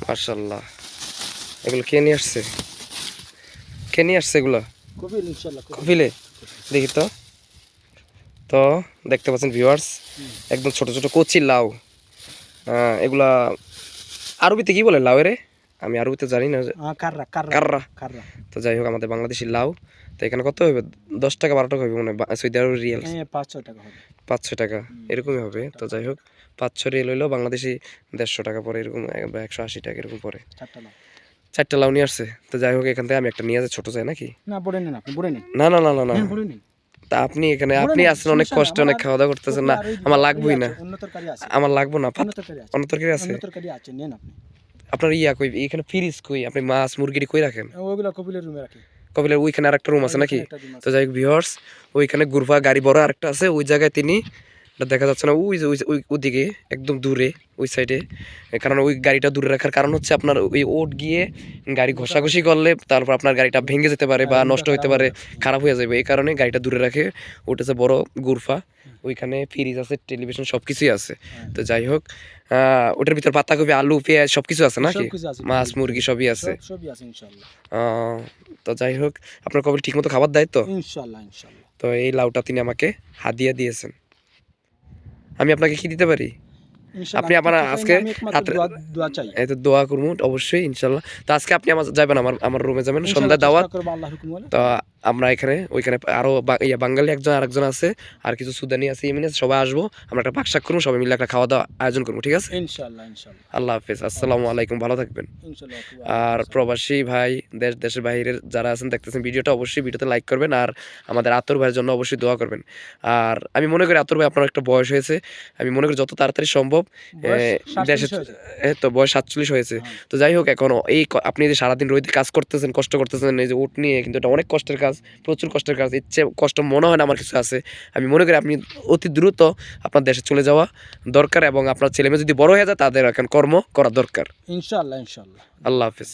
মার্শাল্লাহ এগুলো কে নিয়ে আসছে? কে নিয়ে আসছে এগুলো। কপিলে দেখি তো। তো দেখতে পাচ্ছেন ভিউয়ার্স একদম ছোট ছোট কচি লাউ। আহ, এগুলা আরবিতে কি বলে লাউ রে আমি আরবিতে জানি না কাররা কাররা কাররা। কাররা। তো যাই হোক আমাদের বাংলাদেশি লাউ। তো এখানে কত হবে দশ টাকা বারো টাকা হবে মনে হয় সৌদি আরব রিয়াল পাঁচ ছয় টাকা পাঁচশো টাকা। এরকমই হবে। তো যাই হোক পাঁচশো রিয়াল হইলেও বাংলাদেশি দেড়শো টাকা পরে এরকম একশো আশি টাকা এরকম পরে। চারটা লাউ। নিয়ে আসছে। তো যাই হোক এখান থেকে আমি একটা নিয়ে যাই ছোট চাই নাকি? না না না না না না। হ্যাঁ তা আপনি এখানে আপনি আছেন অনেক কষ্টে অনেক খাওয়া দাওয়া করতেছেন না। আমার লাগবেই না। অন্য তরকারি আছে। আমার লাগবো না। অন্য তরকারি আছে। আপনার ইয়া কই এখানে ফ্রিজ কই আপনি মাছ মুরগি কই রাখেন? ওইগুলো কপিলের রুমে রাখি। কপিলের ওইখানে আরেকটা রুম আছে নাকি। তো যাই হোক ভিউয়ার্স ওইখানে গুরফা গাড়ি বড় আরেকটা আছে ওই জায়গায় তিনি এটা দেখা যাচ্ছে না ওই যে ওই- ওই ওদিকে একদম দূরে ওই সাইডে কারণ ওই গাড়িটা দূরে রাখার কারণ হচ্ছে আপনার ওই ওট গিয়ে গাড়ি ঘষাঘষি করলে তারপর আপনার গাড়িটা ভেঙে যেতে পারে বা হ্যাঁ, নষ্ট হতে পারে খারাপ হয়ে যাবে। এই কারণে গাড়িটা দূরে রাখে ওটা হচ্ছে বড় গুরফা। ওইখানে ফ্রিজ আছে টেলিভিশন সব কিছুই আছে। হ্যাঁ। তো যাই হোক আহ, ওটার ভিতর পাতাকপি আলু পেঁয়াজ সব কিছু আছে নাকি মাছ মুরগি সবই আছে। তো যাই হোক আপনার কবে ঠিক মতো খাবার দেয় তো? তো এই লাউটা তিনি আমাকে হাদিয়া দিয়েছেন। আমি আপনাকে কি দিতে পারি? আপনি না, আজকে এই তো দোয়া করব অবশ্যই ইনশাল্লাহ। তো আজকে আপনি আমার যাবেন আমার আমার রুমে যাবেন সন্ধ্যা দাওয়া দাওয়াত। তো আমরা এখানে ওইখানে আরও বা- ইয়া বাঙালি একজন আরেকজন আছে আর কিছু সুদানি আছে ইমিনি সবাই আসব। আমরা একটা পাকশাক করব সবাই মিলে একটা খাওয়া দাওয়া আয়োজন করব ঠিক আছে? আল্লাহ হাফিজ আসসালামু আলাইকুম ভালো থাকবেন। আর প্রবাসী ভাই দেশ দেশের বাইরের যারা আছেন দেখতেছেন ভিডিওটা অবশ্যই ভিডিওতে লাইক করবেন আর আমাদের আতর ভাইয়ের জন্য অবশ্যই দোয়া করবেন। আর আমি মনে করি আতর ভাই আপনার একটা বয়স হয়েছে আমি মনে করি যত তাড়াতাড়ি সম্ভব বয়স এ, 47 দেশে। তো বয়স সাতচল্লিশ হয়েছে। হ্যাঁ। তো যাই হোক এখন এই আপনি যে সারাদিন রোদে কাজ করতেছেন কষ্ট করতেছেন এই যে উঠ নিয়ে কিন্তু এটা অনেক কষ্টের কাজ। প্রচুর কষ্টের কাজ ইচ্ছে কষ্ট মনে হয় না আমার কিছু আছে। আমি মনে করি আপনি অতি দ্রুত আপনার দেশে চলে যাওয়া দরকার এবং আপনার ছেলে মেয়ে যদি বড় হয়ে যায় তাদের এখন কর্ম করা দরকার। ইনশাল্লাহ ইনশাল্লাহ আল্লাহ হাফিজ।